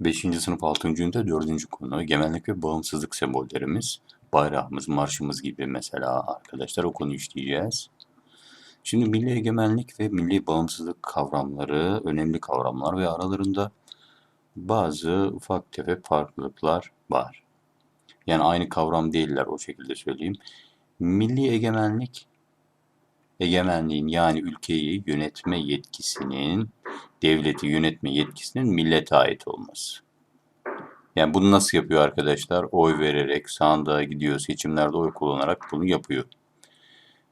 5. sınıf 6. ünite 4. konu egemenlik ve bağımsızlık sembollerimiz, bayrağımız, marşımız gibi mesela arkadaşlar o konuyu işleyeceğiz. Şimdi milli egemenlik ve milli bağımsızlık kavramları önemli kavramlar ve aralarında bazı ufak tefek farklılıklar var. Yani aynı kavram değiller o şekilde söyleyeyim. Milli egemenlik, egemenliğin yani ülkeyi yönetme yetkisinin, devleti yönetme yetkisinin millete ait olması. Yani bunu nasıl yapıyor arkadaşlar? Oy vererek, sandığa gidiyor, seçimlerde oy kullanarak bunu yapıyor.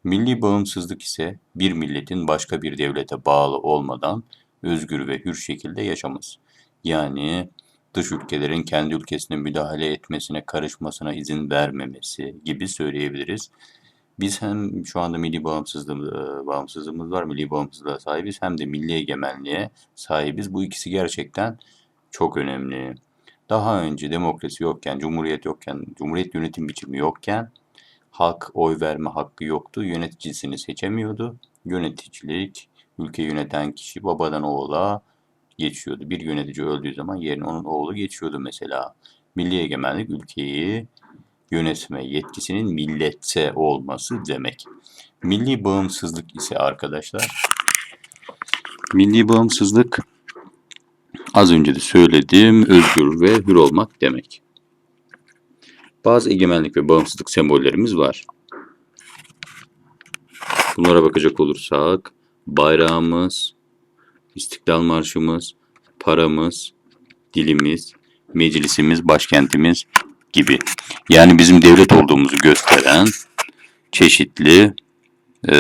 Milli bağımsızlık ise bir milletin başka bir devlete bağlı olmadan özgür ve hür şekilde yaşaması. Yani dış ülkelerin kendi ülkesine müdahale etmesine, karışmasına izin vermemesi gibi söyleyebiliriz. Biz hem şu anda milli bağımsızlığımız, bağımsızlığımız var, milli bağımsızlığa sahibiz hem de milli egemenliğe sahibiz. Bu ikisi gerçekten çok önemli. Daha önce demokrasi yokken, cumhuriyet yokken, cumhuriyet yönetim biçimi yokken halk oy verme hakkı yoktu. Yöneticisini seçemiyordu. Yöneticilik, ülke yöneten kişi babadan oğula geçiyordu. Bir yönetici öldüğü zaman yerine onun oğlu geçiyordu mesela. Milli egemenlik ülkeyi yönetme yetkisinin milletse olması demek. Milli bağımsızlık ise arkadaşlar milli bağımsızlık az önce de söylediğim özgür ve hür olmak demek. Bazı egemenlik ve bağımsızlık sembollerimiz var. Bunlara bakacak olursak bayrağımız, İstiklal Marşımız, paramız, dilimiz, meclisimiz, başkentimiz gibi. Yani bizim devlet olduğumuzu gösteren çeşitli e,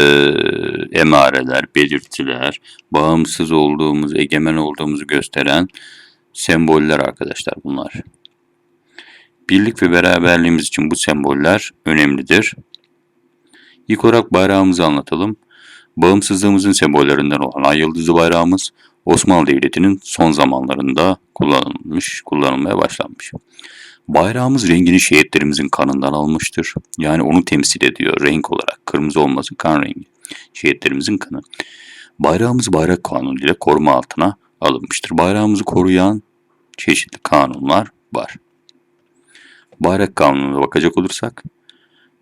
emareler, belirtiler, bağımsız olduğumuz, egemen olduğumuzu gösteren semboller arkadaşlar bunlar. Birlik ve beraberliğimiz için bu semboller önemlidir. İlk olarak bayrağımızı anlatalım. Bağımsızlığımızın sembollerinden olan ay yıldızı bayrağımız Osmanlı Devleti'nin son zamanlarında kullanılmış, kullanılmaya başlanmış. Bayrağımız rengini şehitlerimizin kanından almıştır. Yani onu temsil ediyor renk olarak. Kırmızı olması kan rengi. Şehitlerimizin kanı. Bayrağımız bayrak kanunu ile koruma altına alınmıştır. Bayrağımızı koruyan çeşitli kanunlar var. Bayrak kanununa bakacak olursak,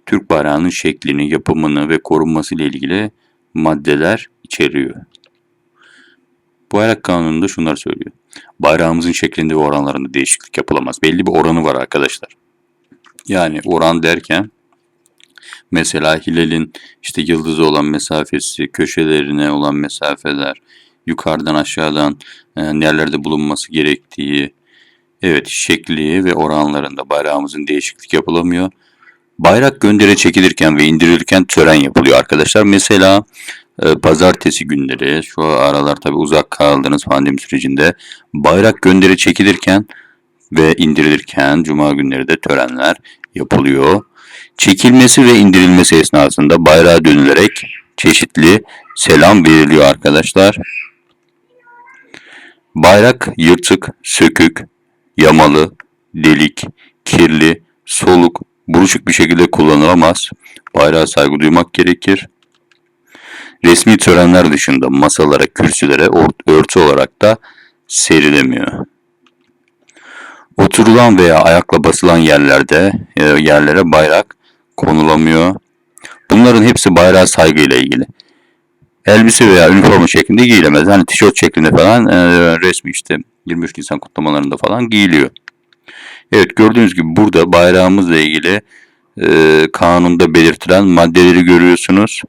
Türk bayrağının şeklini, yapımını ve korunması ile ilgili maddeler içeriyor. Bayrak kanununda şunlar söylüyor. Bayrağımızın şeklinde ve oranlarında değişiklik yapılamaz. Belli bir oranı var arkadaşlar. Yani oran derken mesela hilalin işte yıldızı olan mesafesi, köşelerine olan mesafeler, yukarıdan aşağıdan e, nerelerde bulunması gerektiği, evet şekli ve oranlarında bayrağımızın değişiklik yapılamıyor. Bayrak göndere çekilirken ve indirilirken tören yapılıyor arkadaşlar. Mesela pazartesi günleri şu aralar tabi uzak kaldığınız pandemi sürecinde bayrak göndere çekilirken ve indirilirken cuma günleri de törenler yapılıyor. Çekilmesi ve indirilmesi esnasında bayrağa dönülerek çeşitli selam veriliyor arkadaşlar. Bayrak yırtık, sökük, yamalı, delik, kirli, soluk, buruşuk bir şekilde kullanılamaz. Bayrağa saygı duymak gerekir. Resmi törenler dışında masalara, kürsülere örtü olarak da serilemiyor. Oturulan veya ayakla basılan yerlerde e, yerlere bayrak konulamıyor. Bunların hepsi bayrağa saygıyla ilgili. Elbise veya üniforma şeklinde giyilemez. Hani tişört şeklinde falan e, resmi işte 23 Nisan kutlamalarında falan giyiliyor. Evet gördüğünüz gibi burada bayrağımızla ilgili e, kanunda belirtilen maddeleri görüyorsunuz.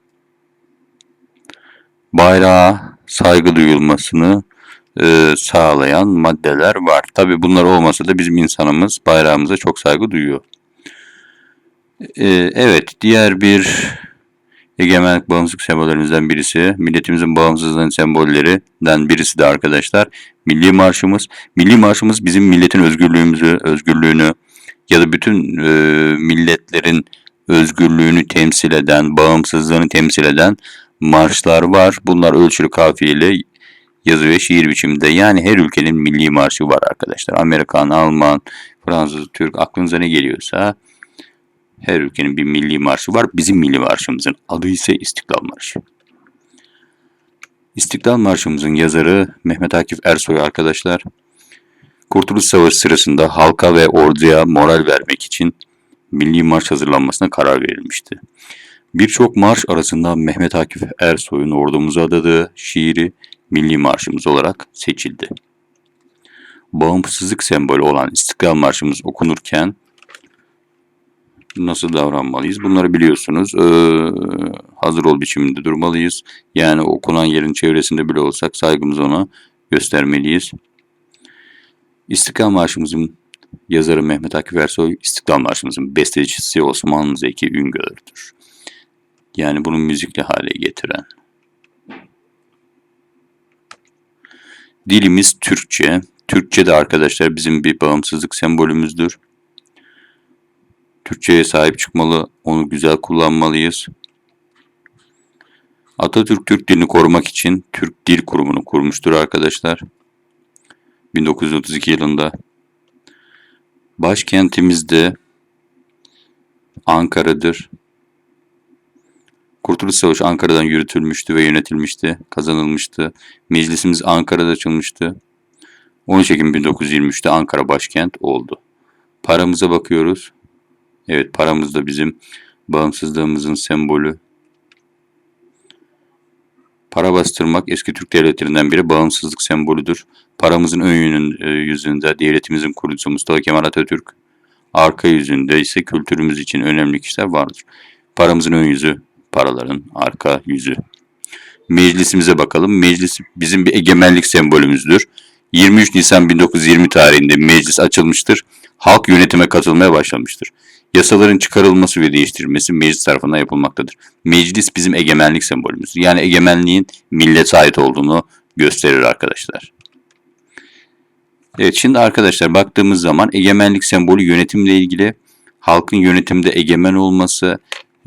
Bayrağa saygı duyulmasını e, sağlayan maddeler var. Tabi bunlar olmasa da bizim insanımız bayrağımıza çok saygı duyuyor. E, evet diğer bir egemenlik bağımsızlık sembollerimizden birisi, milletimizin bağımsızlığının sembollerinden birisi de arkadaşlar Milli Marşımız. Milli Marşımız bizim milletin özgürlüğümüzü, özgürlüğünü ya da bütün e, milletlerin özgürlüğünü temsil eden, bağımsızlığını temsil eden marşlar var. Bunlar ölçülü kafiyeli yazı ve şiir biçiminde. Yani her ülkenin milli marşı var arkadaşlar. Amerikan, Alman, Fransız, Türk aklınıza ne geliyorsa her ülkenin bir milli marşı var. Bizim milli marşımızın adı ise İstiklal Marşı. İstiklal Marşımızın yazarı Mehmet Akif Ersoy arkadaşlar. Kurtuluş Savaşı sırasında halka ve orduya moral vermek için milli marş hazırlanmasına karar verilmişti. Birçok marş arasında Mehmet Akif Ersoy'un ordumuza adadığı şiiri milli marşımız olarak seçildi. Bağımsızlık sembolü olan İstiklal Marşımız okunurken nasıl davranmalıyız? Bunları biliyorsunuz. Ee, hazır ol biçiminde durmalıyız. Yani okunan yerin çevresinde bile olsak saygımızı ona göstermeliyiz. İstiklal Marşımızın yazarı Mehmet Akif Ersoy, İstiklal Marşımızın bestecisi Osman Zeki Üngör'dür. Yani bunu müzikli hale getiren. Dilimiz Türkçe. Türkçe de arkadaşlar bizim bir bağımsızlık sembolümüzdür. Türkçe'ye sahip çıkmalı, onu güzel kullanmalıyız. Atatürk Türk dilini korumak için Türk Dil Kurumu'nu kurmuştur arkadaşlar. 1932 yılında. Başkentimiz de Ankara'dır. Kurtuluş Savaşı Ankara'dan yürütülmüştü ve yönetilmişti, kazanılmıştı. Meclisimiz Ankara'da açılmıştı. 13 Ekim 1923'te Ankara başkent oldu. Paramıza bakıyoruz. Evet paramız da bizim bağımsızlığımızın sembolü. Para bastırmak eski Türk devletlerinden biri bağımsızlık sembolüdür. Paramızın ön yönün, e, yüzünde devletimizin kurucusu Mustafa Kemal Atatürk, arka yüzünde ise kültürümüz için önemli kişiler vardır. Paramızın ön yüzü, paraların arka yüzü. Meclisimize bakalım. Meclis bizim bir egemenlik sembolümüzdür. 23 Nisan 1920 tarihinde meclis açılmıştır. Halk yönetime katılmaya başlamıştır. Yasaların çıkarılması ve değiştirilmesi meclis tarafından yapılmaktadır. Meclis bizim egemenlik sembolümüz. Yani egemenliğin millete ait olduğunu gösterir arkadaşlar. Evet şimdi arkadaşlar baktığımız zaman egemenlik sembolü yönetimle ilgili halkın yönetimde egemen olması,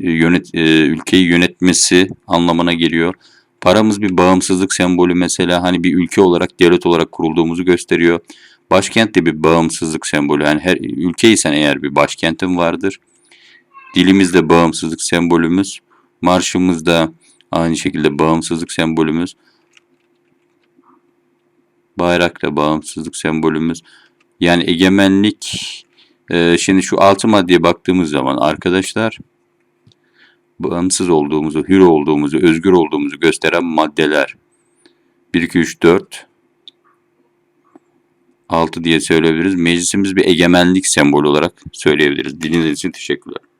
yönet, e, ülkeyi yönetmesi anlamına geliyor. Paramız bir bağımsızlık sembolü mesela hani bir ülke olarak devlet olarak kurulduğumuzu gösteriyor. Başkent de bir bağımsızlık sembolü. Yani her ülkeysen eğer bir başkentin vardır. Dilimizde bağımsızlık sembolümüz. Marşımız da aynı şekilde bağımsızlık sembolümüz. Bayrak da bağımsızlık sembolümüz. Yani egemenlik e, şimdi şu altı maddeye baktığımız zaman arkadaşlar bağımsız olduğumuzu, hür olduğumuzu, özgür olduğumuzu gösteren maddeler. 1, 2, 3, 4, 6 diye söyleyebiliriz. Meclisimiz bir egemenlik sembolü olarak söyleyebiliriz. Dinlediğiniz için teşekkürler.